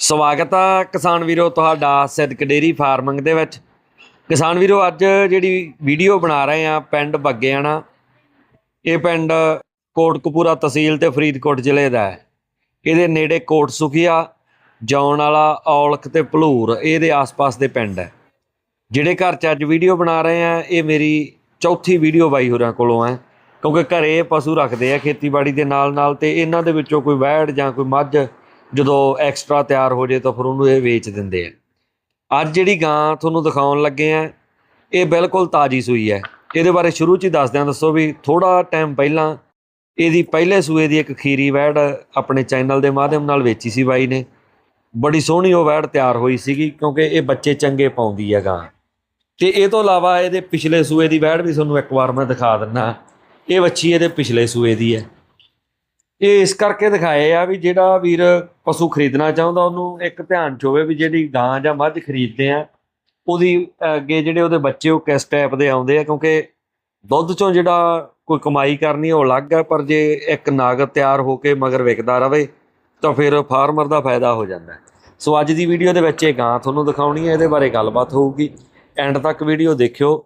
ਸਵਾਗਤ ਆ ਕਿਸਾਨ ਵੀਰੋ ਤੁਹਾਡਾ ਸਿੱਧਕ ਡੇਰੀ ਫਾਰਮਿੰਗ ਦੇ ਵਿੱਚ। ਕਿਸਾਨ ਵੀਰੋ, ਅੱਜ ਜਿਹੜੀ ਵੀਡੀਓ ਬਣਾ ਰਹੇ ਆ ਪਿੰਡ ਬੱਗਿਆਣਾ, ਇਹ ਪਿੰਡ ਕੋਟਕਪੂਰਾ ਤਹਿਸੀਲ ਤੇ ਫਰੀਦਕੋਟ ਜ਼ਿਲ੍ਹੇ ਦਾ ਹੈ। ਇਹਦੇ ਨੇੜੇ ਕੋਟ ਸੁਖੀਆ ਜੌਣ ਵਾਲਾ ਔਲਖ ਤੇ ਭਲੂਰ ਇਹਦੇ ਆਸ-ਪਾਸ ਦੇ ਪਿੰਡ ਹੈ। ਜਿਹੜੇ ਘਰ 'ਚ ਅੱਜ ਵੀਡੀਓ ਬਣਾ ਰਹੇ ਆ, ਇਹ ਮੇਰੀ ਚੌਥੀ ਵੀਡੀਓ ਬਾਈ ਹੋਰਾਂ ਕੋਲੋਂ ਹੈ, ਕਿਉਂਕਿ ਘਰੇ ਪਸ਼ੂ ਰੱਖਦੇ ਆ ਖੇਤੀਬਾੜੀ ਦੇ ਨਾਲ-ਨਾਲ ਤੇ ਇਹਨਾਂ ਦੇ ਵਿੱਚੋਂ ਕੋਈ ਵੈੜ ਜਾਂ ਕੋਈ ਮੱਝ ਜਦੋਂ ਐਕਸਟਰਾ ਤਿਆਰ ਹੋ ਜੇ ਤਾਂ ਫਿਰ ਉਹਨੂੰ ਇਹ ਵੇਚ ਦਿੰਦੇ ਆ। ਅੱਜ ਜਿਹੜੀ ਗਾਂ ਤੁਹਾਨੂੰ ਦਿਖਾਉਣ ਲੱਗੇ ਆ, ਇਹ ਬਿਲਕੁਲ ਤਾਜੀ ਸੂਈ ਹੈ। ਇਹਦੇ ਬਾਰੇ ਸ਼ੁਰੂ ਚ ਹੀ ਦੱਸਦਿਆਂ ਦੱਸੋ ਵੀ ਥੋੜਾ ਟਾਈਮ ਪਹਿਲਾਂ ਇਹਦੀ ਪਹਿਲੇ ਸੂਏ ਦੀ ਇੱਕ ਖੀਰੀ ਵੈੜ ਆਪਣੇ ਚੈਨਲ ਦੇ ਮਾਧਿਅਮ ਨਾਲ ਵੇਚੀ ਸੀ ਬਾਈ ਨੇ। ਬੜੀ ਸੋਹਣੀ ਉਹ ਵੈੜ ਤਿਆਰ ਹੋਈ ਸੀਗੀ ਕਿਉਂਕਿ ਇਹ ਬੱਚੇ ਚੰਗੇ ਪਾਉਂਦੀ ਹੈ ਗਾਂ। ਤੇ ਇਹ ਤੋਂ ਇਲਾਵਾ ਇਹਦੇ ਪਿਛਲੇ ਸੂਏ ਦੀ ਵੈੜ ਵੀ ਤੁਹਾਨੂੰ ਇੱਕ ਵਾਰ ਮੈਂ ਦਿਖਾ ਦਿੰਨਾ ਇਹ ਵੱਛੀ ਇਹਦੇ ਪਿਛਲੇ ਸੂਏ ਦੀ ਹੈ। ਇਹ ਇਸ ਕਰਕੇ ਦਿਖਾਏ ਆ ਵੀ ਜਿਹੜਾ ਵੀਰ ਪਸ਼ੂ ਖਰੀਦਣਾ ਚਾਹੁੰਦਾ, ਉਹਨੂੰ ਇੱਕ ਧਿਆਨ ਚ ਹੋਵੇ ਵੀ ਜਿਹੜੀ ਗਾਂ ਜਾਂ ਮੱਝ ਖਰੀਦਦੇ ਆ, ਉਹਦੀ ਅੱਗੇ ਜਿਹੜੇ ਉਹਦੇ ਬੱਚੇ ਉਹ ਕਿਸ ਟਾਈਪ ਦੇ ਆਉਂਦੇ ਆ, ਕਿਉਂਕਿ ਦੁੱਧ ਚੋਂ ਜਿਹੜਾ ਕੋਈ ਕਮਾਈ ਕਰਨੀ ਉਹ ਅਲੱਗ ਹੈ ਪਰ ਜੇ ਇੱਕ ਨਗ ਤਿਆਰ ਹੋ ਕੇ ਮਗਰ ਵਿਕਦਾ ਰਵੇ, ਤਾਂ ਫਿਰ ਫਾਰਮਰ ਦਾ ਫਾਇਦਾ ਹੋ ਜਾਂਦਾ ਸੋ ਅੱਜ ਦੀ ਵੀਡੀਓ ਦੇ ਵਿੱਚ ਇਹ ਗਾਂ ਤੁਹਾਨੂੰ ਦਿਖਾਉਣੀ ਹੈ ਇਹਦੇ ਬਾਰੇ ਗੱਲਬਾਤ ਹੋਊਗੀ। ਐਂਡ ਤੱਕ ਵੀਡੀਓ ਦੇਖਿਓ।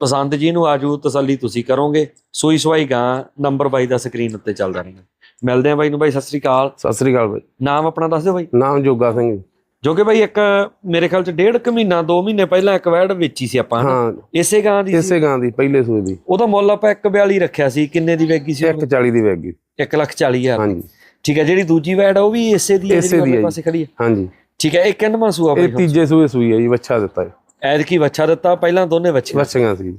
ਪਸੰਦ ਜੀ ਨੂੰ ਆਜੂ, ਤਸੱਲੀ ਤੁਸੀਂ ਕਰੋਗੇ। ਸੂਈ ਸਵਾਈ ਗਾਂ ਨੰਬਰ ਬਾਈ ਦਾ ਸਕਰੀਨ ਉੱਤੇ ਚੱਲਦਾ ਰਹਿਣਾ ਮਿਲਦੇ ਆ ਬਾਈ ਨੂੰ ਬਾਈ ਸਤਿ ਸ੍ਰੀ ਅਕਾਲ। ਸਤਿ ਸ੍ਰੀ ਅਕਾਲ ਬਾਈ। ਨਾਮ ਆਪਣਾ ਦੱਸ ਦਿਓ ਬਾਈ। ਨਾਮ ਜੋਗਾ ਸਿੰਘ। ਜੀ। ਕਿ ਬਾਈ ਇੱਕ ਮੇਰੇ ਖਿਆਲ ਚ ਡੇਢ ਕੁ ਮਹੀਨਾ 2 ਮਹੀਨੇ ਪਹਿਲਾਂ ਇੱਕ ਵੈੜ ਵੇਚੀ ਸੀ ਆਪਾਂ? ਹਾਂ। ਇਸੇ ਗਾਂ ਦੀ ਇਸੇ ਗਾਂ ਦੀ ਪਹਿਲੇ ਸੂਏ ਦੀ। ਉਹਦਾ ਮੁੱਲ ਆਪਾਂ 142 ਰੱਖਿਆ ਸੀ ਕਿੰਨੇ ਦੀ ਵੇਗੀ ਸੀ 140 ਦੀ ਵੈਗੀ 1 ਲੱਖ 40 ਹਜ਼ਾਰ। ਹਾਂਜੀ। ਠੀਕ ਹੈ ਜਿਹੜੀ ਦੂਜੀ ਵੈੜ ਉਹ ਵੀ ਇਸੇ ਦੀ ਇਸੇ ਜਿਹੜੀ ਦੀ। ਪਾਸੇ ਖੜੀ ਹੈ ਹਾਂਜੀ। ਠੀਕ ਹੈ ਇਹ ਕਿੰਨਵਾਂ ਸੂਆ ਇਹ ਬਾਈ ਤੀਜੇ ਸੂਏ ਸੂਈ ਹੈ ਜੀ ਬੱਚਾ ਦਿੱਤਾ ਹੈ ਐਦ ਕੀ ਬੱਚਾ ਦਿੱਤਾ ਪਹਿਲਾਂ ਦੋਨੇ ਬੱਚੇ ਬੱਚੀਆਂ ਸੀ।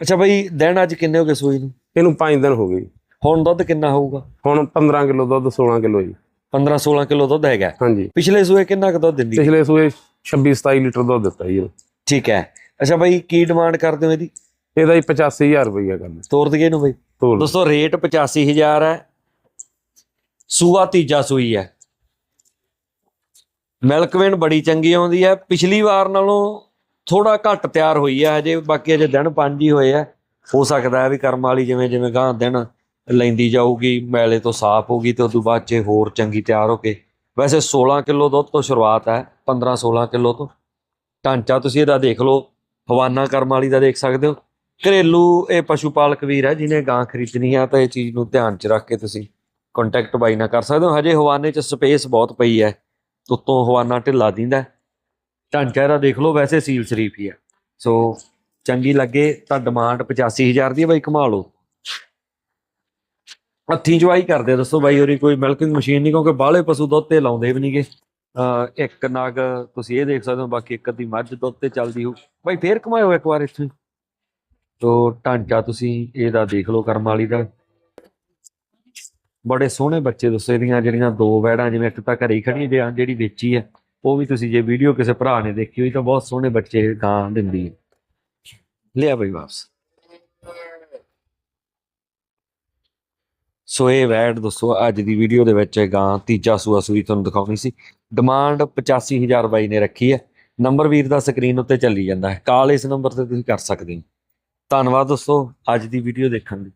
ਅੱਛਾ ਬਾਈ ਦਿਨ ਅੱਜ ਕਿੰਨੇ ਹੋ ਗਏ ਸੂਈ ਨੂੰ? ਇਹਨੂੰ 5 ਦਿਨ ਹੋ ਗਏ। ਹੁਣ ਦੁੱਧ ਕਿੰਨਾ ਹੋਊਗਾ? ਹੁਣ 15 ਕਿਲੋ ਦੁੱਧ 16 ਕਿਲੋ ਜੀ। 15 16 ਕਿਲੋ ਦੁੱਧ ਹੈਗਾ। ਹਾਂਜੀ। ਪਿਛਲੇ ਸੂਏ ਕਿੰਨਾ ਕੁ ਦੁੱਧ ਦਿੰਦੀ? ਪਿਛਲੇ ਸੂਏ 26 27 ਲੀਟਰ ਦੁੱਧ ਦਿੱਤਾ ਜੀ ਇਹਨੂੰ। ਠੀਕ ਹੈ। ਅੱਛਾ ਬਾਈ ਕੀ ਡਿਮਾਂਡ ਕਰਦੇ ਹੋ ਇਹਦੀ? ਇਹਦਾ ਹੀ 85000 ਰੁਪਈਆ ਕਰਨਾ। ਤੋਰ ਦਈਏ ਇਹਨੂੰ ਬਾਈ। ਤੋਲ ਦੋਸਤੋ ਰੇਟ 85000 ਹੈ। ਸੂਆ ਤੀਜਾ ਸੂਈ ਹੈ। ਮਿਲਕ ਵੇਨ ਬੜੀ ਚੰਗੀ ਆਉਂਦੀ ਹੈ। ਪਿਛਲੀ ਵਾਰ ਨਾਲੋਂ ਥੋੜਾ ਘੱਟ ਤਿਆਰ ਹੋਈ ਹੈ ਹਜੇ। ਬਾਕੀ ਅਜੇ ਦਿਨ ਪੰਜ ਹੀ ਹੋਏ ਆ। ਹੋ ਸਕਦਾ ਹੈ ਵੀ ਕਰਮ ਵਾਲੀ ਜਿਵੇਂ ਜਿਵੇਂ ਗਾਂ ਦਿਨ ਲੈਂਦੀ ਜਾਊਗੀ, ਮੈਲੇ ਤੋਂ ਸਾਫ਼ ਹੋਊਗੀ ਤੇ ਉਦੋਂ ਬਾਅਦ ਚ ਹੋਰ ਚੰਗੀ ਤਿਆਰ ਹੋ ਕੇ, ਵੈਸੇ 16 ਕਿਲੋ ਦੁੱਧ ਤੋਂ ਸ਼ੁਰੂਆਤ ਹੈ 15 16 ਕਿਲੋ ਤੋਂ। ਢਾਂਚਾ ਤੁਸੀਂ ਇਹਦਾ ਦੇਖ ਲਓ ਹਵਾਨਾ ਕਰਮ ਵਾਲੀ ਦਾ ਦੇਖ ਸਕਦੇ ਹੋ। ਘਰੇਲੂ ਇਹ ਪਸ਼ੂ ਪਾਲਕ ਵੀਰ ਹੈ ਜਿਹਨੇ ਗਾਂ ਖਰੀਦਣੀ ਆ ਤਾਂ ਇਹ ਚੀਜ਼ ਨੂੰ ਧਿਆਨ 'ਚ ਰੱਖ ਕੇ ਤੁਸੀਂ ਕੰਟੈਕਟ ਬਾਈ ਨਾਲ ਕਰ ਸਕਦੇ ਹੋ। ਹਜੇ ਹਵਾਨੇ 'ਚ ਸਪੇਸ ਬਹੁਤ ਪਈ ਹੈ, ਉੱਤੋਂ ਹਵਾਨਾ ਢਿੱਲਾ ਦਿੰਦਾ ਢਾਂਚਾ ਇਹਦਾ ਦੇਖ ਲਓ, ਵੈਸੇ ਸੀਲ ਸ਼ਰੀਫ ਹੀ ਹੈ। ਸੋ ਚੰਗੀ ਲੱਗੇ, ਤਾਂ ਡਿਮਾਂਡ 85000 ਦੀ ਹੈ ਬਾਈ, ਕਮਾ ਲਓ। ਹੱਥੀਂ ਜਵਾਈ ਕਰਦੇ ਦੱਸੋ ਬਾਈ ਹੋਰੀ, ਕੋਈ ਮਿਲਕਿੰਗ ਮਸ਼ੀਨ ਨਹੀਂ ਕਿਉਂਕਿ ਬਾਹਲੇ ਪਸ਼ੂ ਦੁੱਧ ਤੇ ਲਾਉਂਦੇ ਵੀ ਨਹੀਂਗੇ ਅਹ ਇੱਕ ਨਗ ਤੁਸੀਂ ਇਹ ਦੇਖ ਸਕਦੇ ਹੋ, ਬਾਕੀ ਇੱਕ ਅੱਧੀ ਮੱਝ ਦੁੱਧ ਤੇ ਚੱਲਦੀ ਹੋ ਬਾਈ ਫੇਰ ਕਮਾਇਓ ਇੱਕ ਵਾਰ ਇੱਥੇ। ਤੋ ਢਾਂਚਾ ਤੁਸੀਂ ਇਹਦਾ ਦੇਖ ਲਓ, ਕਰਮ ਵਾਲੀ ਦਾ। ਬੜੇ ਸੋਹਣੇ ਬੱਚੇ ਦੱਸੋ ਇਹਦੀਆਂ, ਜਿਹੜੀਆਂ ਦੋ ਵੈੜਾਂ, ਜਿਵੇਂ ਇੱਕ ਤਾਂ ਘਰੇ ਖੜੀ ਜੇ ਜਿਹੜੀ ਵੇਚੀ ਹੈ, ਉਹ ਵੀ ਤੁਸੀਂ ਜੇ ਵੀਡੀਓ ਕਿਸੇ ਭਰਾ ਨੇ ਦੇਖੀ ਹੋਈ, ਤਾਂ ਬਹੁਤ ਸੋਹਣੇ ਬੱਚੇ ਗਾਂ ਦਿੰਦੀ ਹੈ। ਲਿਆ ਬਈ ਵਾਪਸ। ਸੋ ਇਹ ਵੈੜ ਦੱਸੋ, ਅੱਜ ਦੀ ਵੀਡੀਓ ਦੇ ਵਿੱਚ ਗਾਂ ਤੀਜਾ ਸੂਆ ਸੂਈ ਤੁਹਾਨੂੰ ਦਿਖਾਉਣੀ ਸੀ। ਡਿਮਾਂਡ 85000 ਬਾਈ ਨੇ ਰੱਖੀ ਹੈ। ਨੰਬਰ ਵੀਰ ਦਾ ਸਕਰੀਨ ਉੱਤੇ ਚੱਲੀ ਜਾਂਦਾ ਹੈ। ਕਾਲ ਇਸ ਨੰਬਰ ਤੇ ਤੁਸੀਂ ਕਰ ਸਕਦੇ ਹੋ। ਧੰਨਵਾਦ ਦੋਸਤੋ, ਅੱਜ ਦੀ ਵੀਡੀਓ ਦੇਖਣ ਲਈ।